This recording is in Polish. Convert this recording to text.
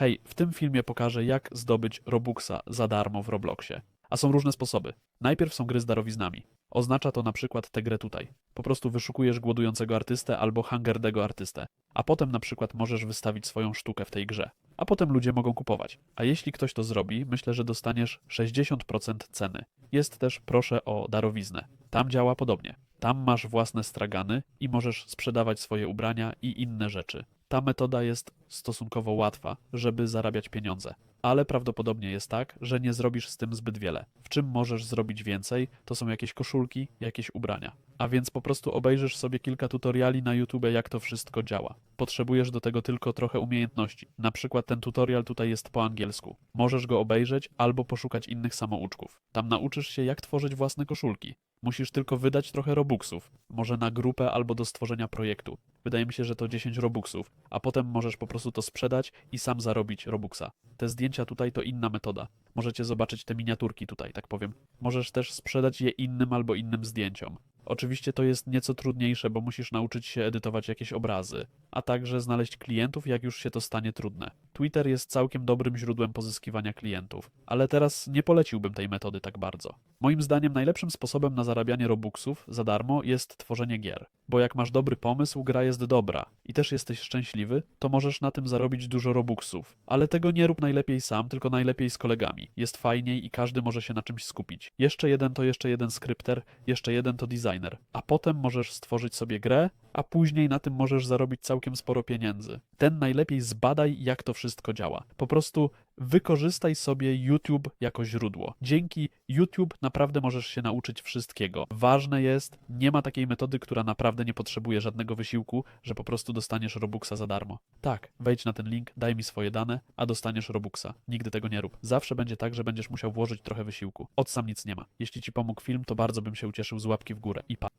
Hej, w tym filmie pokażę, jak zdobyć Robuxa za darmo w Robloxie. A są różne sposoby. Najpierw są gry z darowiznami. Oznacza to na przykład tę grę tutaj. Po prostu wyszukujesz głodującego artystę albo hangerdego artystę. A potem na przykład możesz wystawić swoją sztukę w tej grze. A potem ludzie mogą kupować. A jeśli ktoś to zrobi, myślę, że dostaniesz 60% ceny. Jest też proszę o darowiznę. Tam działa podobnie. Tam masz własne stragany i możesz sprzedawać swoje ubrania i inne rzeczy. Ta metoda jest stosunkowo łatwa, żeby zarabiać pieniądze, ale prawdopodobnie jest tak, że nie zrobisz z tym zbyt wiele. W czym możesz zrobić więcej, to są jakieś koszulki, jakieś ubrania. A więc po prostu obejrzysz sobie kilka tutoriali na YouTube, jak to wszystko działa. Potrzebujesz do tego tylko trochę umiejętności. Na przykład ten tutorial tutaj jest po angielsku. Możesz go obejrzeć albo poszukać innych samouczków. Tam nauczysz się, jak tworzyć własne koszulki. Musisz tylko wydać trochę robuxów, może na grupę albo do stworzenia projektu. Wydaje mi się, że to 10 robuxów, a potem możesz po prostu to sprzedać i sam zarobić robuxa. Te zdjęcia tutaj to inna metoda. Możecie zobaczyć te miniaturki tutaj, tak powiem. Możesz też sprzedać je innym albo innym zdjęciom. Oczywiście to jest nieco trudniejsze, bo musisz nauczyć się edytować jakieś obrazy, a także znaleźć klientów, jak już się to stanie trudne. Twitter jest całkiem dobrym źródłem pozyskiwania klientów, ale teraz nie poleciłbym tej metody tak bardzo. Moim zdaniem najlepszym sposobem na zarabianie robuxów za darmo jest tworzenie gier, bo jak masz dobry pomysł, gra jest dobra i też jesteś szczęśliwy, to możesz na tym zarobić dużo robuxów. Ale tego nie rób najlepiej sam, tylko najlepiej z kolegami. Jest fajniej i każdy może się na czymś skupić. Jeszcze jeden to jeszcze jeden skrypter, jeszcze jeden to designer, a potem możesz stworzyć sobie grę, a później na tym możesz zarobić całkiem sporo pieniędzy. Ten najlepiej zbadaj, jak to wszystko działa. Po prostu wykorzystaj sobie YouTube jako źródło. Dzięki YouTube naprawdę możesz się nauczyć wszystkiego. Ważne jest, nie ma takiej metody, która naprawdę nie potrzebuje żadnego wysiłku, że po prostu dostaniesz Robuxa za darmo. Tak, wejdź na ten link, daj mi swoje dane, a dostaniesz Robuxa. Nigdy tego nie rób. Zawsze będzie tak, że będziesz musiał włożyć trochę wysiłku. Od sam nic nie ma. Jeśli ci pomógł film, to bardzo bym się ucieszył z łapki w górę i pa.